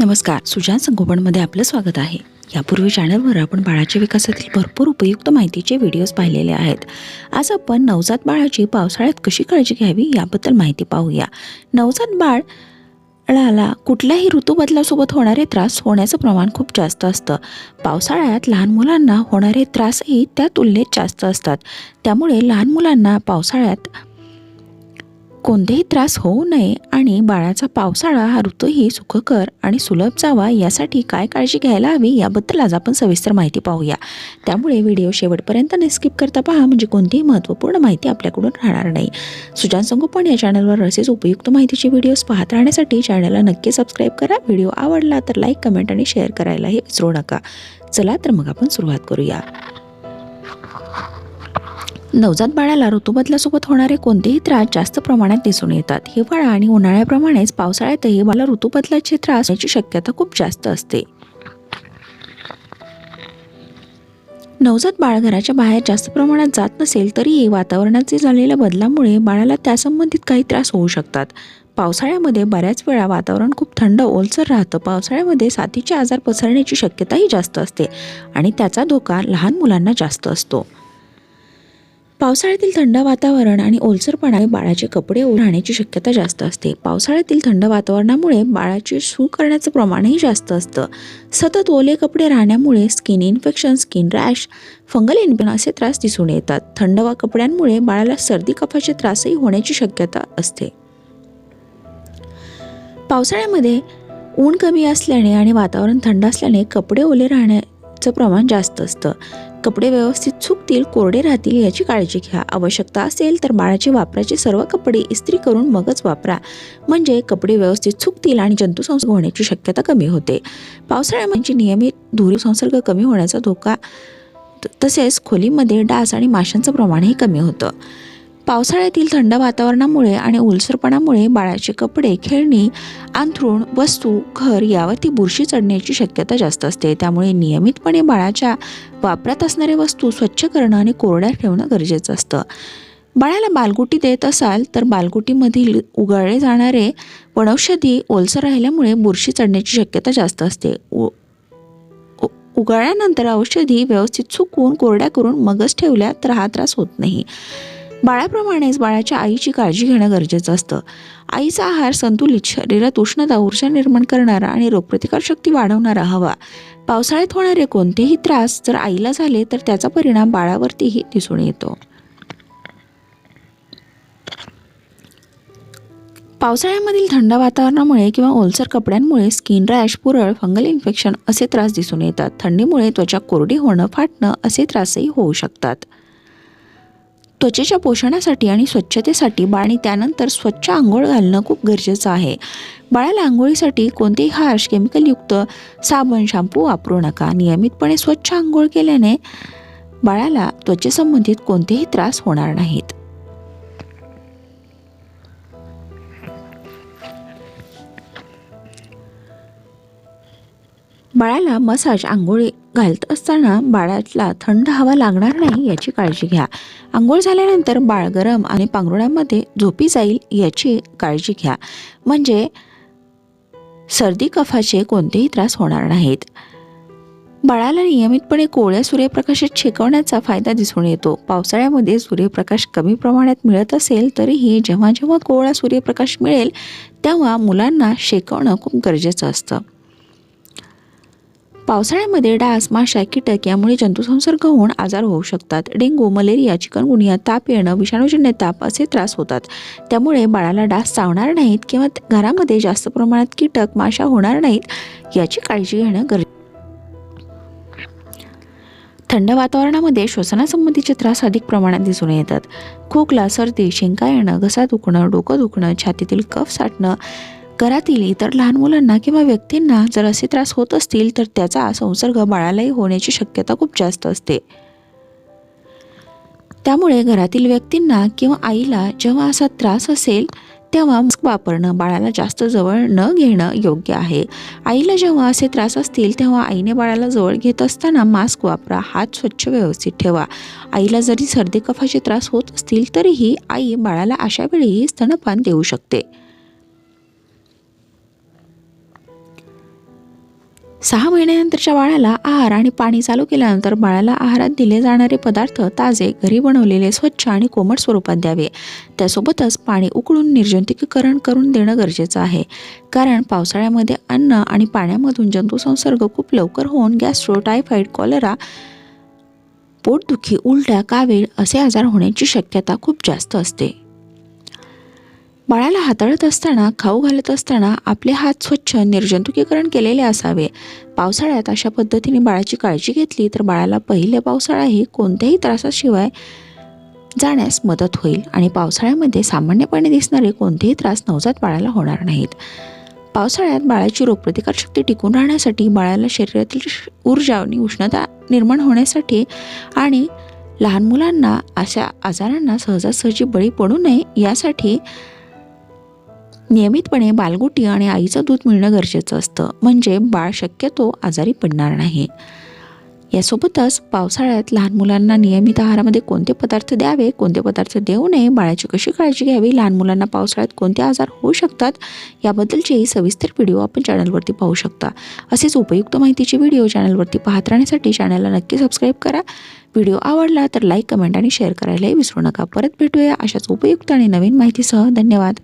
नमस्कार सुजान संगोपनमध्ये आपलं स्वागत आहे. यापूर्वी चॅनलवर आपण बाळाच्या विकासातील भरपूर उपयुक्त माहितीचे व्हिडिओज पाहिलेले आहेत. आज आपण नवजात बाळाची पावसाळ्यात कशी काळजी घ्यावी याबद्दल माहिती पाहूया. नवजात बाळ ळाला कुठल्याही ऋतूबदलासोबत होणारे त्रास होण्याचं प्रमाण खूप जास्त असतं. पावसाळ्यात लहान मुलांना होणारे त्रासही त्या तुलनेत जास्त असतात. त्यामुळे लहान मुलांना पावसाळ्यात कोणतेही त्रास होऊ नये आणि बाळाचा पावसाळा हा ऋतूही सुखकर आणि सुलभ जावा यासाठी काय काळजी घ्यायला हवी याबद्दल आज आपण सविस्तर माहिती पाहूया. त्यामुळे व्हिडिओ शेवटपर्यंत न स्किप करता पहा म्हणजे कोणतीही महत्त्वपूर्ण माहिती आपल्याकडून राहणार नाही. सुजान संगोपन या चॅनलवर असेच उपयुक्त माहितीचे व्हिडिओज पाहत राहण्यासाठी चॅनलला नक्की सबस्क्राईब करा. व्हिडिओ आवडला तर लाईक कमेंट आणि शेअर करायलाही विसरू नका. चला तर मग आपण सुरुवात करूया. नवजात बाळाला ऋतुबदलासोबत होणारे कोणतेही त्रास जास्त प्रमाणात दिसून येतात. हिवाळा आणि उन्हाळ्याप्रमाणेच पावसाळ्यातही बाळाला ऋतुबदलाचे त्रास होण्याची शक्यता खूप जास्त असते. नवजात बाळ घराच्या बाहेर जास्त प्रमाणात जात नसेल तरीही वातावरणाचे झालेल्या बदलामुळे बाळाला त्यासंबंधित काही त्रास होऊ शकतात. पावसाळ्यामध्ये बऱ्याच वेळा वातावरण खूप थंड ओलसर राहतं. पावसाळ्यामध्ये साथीचे आजार पसरण्याची शक्यताही जास्त असते आणि त्याचा धोका लहान मुलांना जास्त असतो. पावसाळ्यातील थंड वातावरण आणि ओलसरपणाने बाळाचे कपडे राहण्याची शक्यता जास्त असते. पावसाळ्यातील थंड वातावरणामुळे बाळाचे सू करण्याचं प्रमाणही जास्त असतं. सतत ओले कपडे राहण्यामुळे skin infection skin rash fungal infection असे त्रास दिसून येतात. थंड वा कपड्यांमुळे बाळाला सर्दी कफाचे त्रासही होण्याची शक्यता असते. पावसाळ्यामध्ये ऊन कमी असल्याने आणि वातावरण थंड असल्याने कपडे ओले राहण्याचं प्रमाण जास्त असतं. कपडे व्यवस्थित सुकतील कोरडे राहतील याची काळजी घ्या. आवश्यकता असेल तर बाळाचे वापराचे सर्व कपडे इस्त्री करून मगच वापरा. म्हणजे कपडे व्यवस्थित सुकतील आणि जंतुसंसर्ग होण्याची शक्यता कमी होते. पावसाळ्यामध्ये नियमित धुरी संसर्ग कमी होण्याचा धोका तसेच खोलीमध्ये डास आणि माशांचं प्रमाणही कमी होतं. पावसाळ्यातील थंड वातावरणामुळे आणि ओलसरपणामुळे बाळाचे कपडे खेळणी अंथरूण वस्तू घर यावर ती बुरशी चढण्याची शक्यता जास्त असते. त्यामुळे नियमितपणे बाळाच्या वापरात असणाऱ्या वस्तू स्वच्छ करणं आणि कोरड्या ठेवणं गरजेचं असतं. बाळाला बालगुटी देत असाल तर बालगुटीमधील उगाळले जाणारे वनौषधी ओलसर राहिल्यामुळे बुरशी चढण्याची शक्यता जास्त असते. उ- उ- उगाळल्यानंतर औषधी व्यवस्थित चुकून कोरड्या करून मगच ठेवल्या तर हा त्रास होत नाही. बाळाप्रमाणेच बाळाच्या आईची काळजी घेणं गरजेचं असतं. आईचा आहार संतुलित शरीरात उष्णता ऊर्जा निर्माण करणारा आणि रोगप्रतिकारशक्ती वाढवणारा हवा. पावसाळ्यात होणारे कोणतेही त्रास जर आईला झाले तर त्याचा परिणाम बाळावरतीही दिसून येतो. पावसाळ्यामधील थंड वातावरणामुळे किंवा ओलसर कपड्यांमुळे स्किन रॅश पुरळ फंगल इन्फेक्शन असे त्रास दिसून येतात. थंडीमुळे त्वचा कोरडी होणं फाटणं असे त्रासही होऊ शकतात. त्वचेच्या पोषणासाठी आणि स्वच्छतेसाठी बाळ आणि त्यानंतर स्वच्छ आंघोळ घालणं खूप गरजेचं आहे. बाळाला आंघोळीसाठी कोणतेही हार्श केमिकलयुक्त साबण शॅम्पू वापरू नका. नियमितपणे स्वच्छ आंघोळ केल्याने बाळाला त्वचेसंबंधित कोणतेही त्रास होणार नाहीत. बाळाला मसाज आंघोळी घालत असताना बाळाला थंड हवा लागणार नाही याची काळजी घ्या. आंघोळ झाल्यानंतर बाळ गरम आणि पांघरुणामध्ये झोपी जाईल याची काळजी घ्या. म्हणजे सर्दी कफाचे कोणतेही त्रास होणार नाहीत. बाळाला नियमितपणे कोवळ्या सूर्यप्रकाशात शेकवण्याचा फायदा दिसून येतो. पावसाळ्यामध्ये सूर्यप्रकाश कमी प्रमाणात मिळत असेल तरीही जेव्हा जेव्हा कोवळा सूर्यप्रकाश मिळेल तेव्हा मुलांना शेकवणं खूप गरजेचं असतं. पावसाळ्यामध्ये डास माशा कीटक यामुळे जंतुसंसर्ग होऊन आजार होऊ शकतात. डेंग्यू मलेरिया चिकनगुनिया ताप येणं विषाणूजन्य ताप असे त्रास होतात. त्यामुळे बाळाला डास चावणार नाहीत किंवा घरामध्ये जास्त प्रमाणात कीटक माशा होणार नाहीत याची काळजी घेणं गरजेचं थंड वातावरणामध्ये श्वसनासंबंधीचे त्रास अधिक प्रमाणात दिसून येतात. खोकला सर्दी शेंका येणं घसा दुखणं डोकं दुखणं छातीतील कफ साठणं घरातील इतर लहान मुलांना किंवा व्यक्तींना जर असे त्रास होत असतील तर त्याचा संसर्ग बाळालाही होण्याची शक्यता खूप जास्त असते. त्यामुळे घरातील व्यक्तींना किंवा आईला जेव्हा असा त्रास असेल तेव्हा मास्क वापरणं बाळाला जास्त जवळ न घेणं योग्य आहे. आईला जेव्हा असे त्रास असतील तेव्हा आईने बाळाला जवळ घेत असताना मास्क वापरा हात स्वच्छ व्यवस्थित ठेवा. आईला जरी सर्दी कफाचे त्रास होत असतील तरीही आई बाळाला अशा वेळी स्तनपान देऊ शकते. सहा महिन्यानंतरच्या बाळाला आहार आणि पाणी चालू केल्यानंतर बाळाला आहारात दिले जाणारे पदार्थ ताजे घरी बनवलेले स्वच्छ आणि कोमट स्वरूपात द्यावे. त्यासोबतच पाणी उकळून निर्जंतुकीकरण करून देणं गरजेचं आहे. कारण पावसाळ्यामध्ये अन्न आणि पाण्यामधून जंतुसंसर्ग खूप लवकर होऊन गॅस्ट्रो टायफाईड कॉलरा पोटदुखी उलट्या कावीळ असे आजार होण्याची शक्यता खूप जास्त असते. बाळाला हाताळत असताना खाऊ घालत असताना आपले हात स्वच्छ निर्जंतुकीकरण केलेले असावे. पावसाळ्यात अशा पद्धतीने बाळाची काळजी घेतली तर बाळाला पहिल्या पावसाळाही कोणत्याही त्रासाशिवाय जाण्यास मदत होईल आणि पावसाळ्यामध्ये सामान्यपणे दिसणारे कोणतेही त्रास नवजात बाळाला होणार नाहीत. पावसाळ्यात बाळाची रोगप्रतिकारशक्ती टिकून राहण्यासाठी बाळाला शरीरातील ऊर्जा आणि उष्णता निर्माण होण्यासाठी आणि लहान मुलांना अशा आजारांना सहजासहजी बळी पडू नये यासाठी नियमितपणे बालगुटी आणि आईचं दूध मिळणं गरजेचं असतं. म्हणजे बाळ शक्यतो आजारी पडणार नाही. यासोबतच पावसाळ्यात लहान मुलांना नियमित आहारामध्ये कोणते पदार्थ द्यावे कोणते पदार्थ देऊ नये बाळाची कशी काळजी घ्यावी लहान मुलांना पावसाळ्यात कोणते आजार होऊ शकतात याबद्दलचेही सविस्तर व्हिडिओ आपण चॅनलवरती पाहू शकता. असेच उपयुक्त माहितीचे व्हिडिओ चॅनलवरती पाहत राहण्यासाठी चॅनलला नक्की सबस्क्राईब करा. व्हिडिओ आवडला तर लाईक कमेंट आणि शेअर करायलाही विसरू नका. परत भेटूया अशाच उपयुक्त आणि नवीन माहितीसह. धन्यवाद.